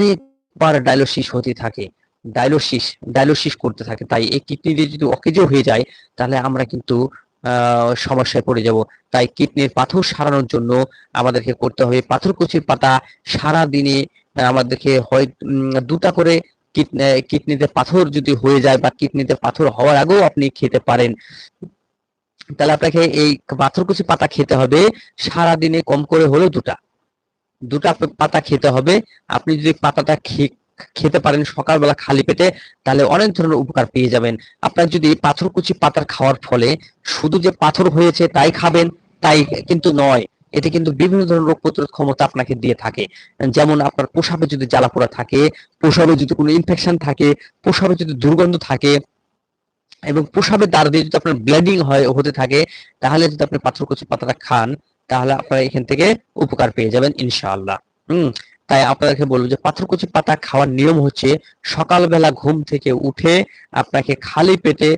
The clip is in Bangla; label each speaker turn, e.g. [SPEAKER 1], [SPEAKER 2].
[SPEAKER 1] অনেকবার ডায়ালিসিস হতে থাকে ডায়ালিসিস ডায়ালিসিস করতে থাকে। তাই এই কিডনি দিয়ে যদি অকেজো হয়ে যায়, তাহলে আমরা কিন্তু সমস্যায় পড়ে যাব। তাই কিডনির পাথর সারানোর জন্য আমাদেরকে করতে হবে পাথরকুচির পাতা সারা দিনে আমাদেরকে হয় দুটা করে কিডনি কিডনিতে পাথর যদি হয়ে যায় বা কিডনিতে পাথর হওয়ার আগেও আপনি খেতে পারেন। তাহলে আপনাকে এই পাথরকুচি পাতা খেতে হবে সারা দিনে কম করে হলেও দুটা। দুটা পাতা খেতে হবে। আপনি যদি পাতাটা খেতে পারেন সকালবেলা খালি পেটে, তাহলে অনেক ধরনের উপকার পেয়ে যাবেন। আপনার যদি পাথরকুচি পাতার খাওয়ার ফলে শুধু যে পাথর হয়েছে তাই খাবেন, তাই কিন্তু নয়, এতে কিন্তু বিভিন্ন ধরনের রোগ প্রতিরোধ ক্ষমতা আপনাকে দিয়ে থাকে। যেমন আপনার প্রসাবে যদি জ্বালাপোড়া থাকে প্রসাবে যদি কোনো ইনফেকশন থাকে প্রসাবে যদি দুর্গন্ধ থাকে, এবং প্রসাবের দ্বার দিয়ে যদি আপনার ব্লিডিং হয়, হতে থাকে, তাহলে যদি আপনি পাথরকুচি পাতাটা খান তাহলে আপনারা এখান থেকে উপকার পেয়ে যাবেন, ইনশাআল্লাহ। হুম, তাই আপনাদেরকে বলব যে পাথরকুচি পাতা খাওয়ার নিয়ম হচ্ছে সকালবেলা ঘুম থেকে উঠে আপনাকে খালি পেটে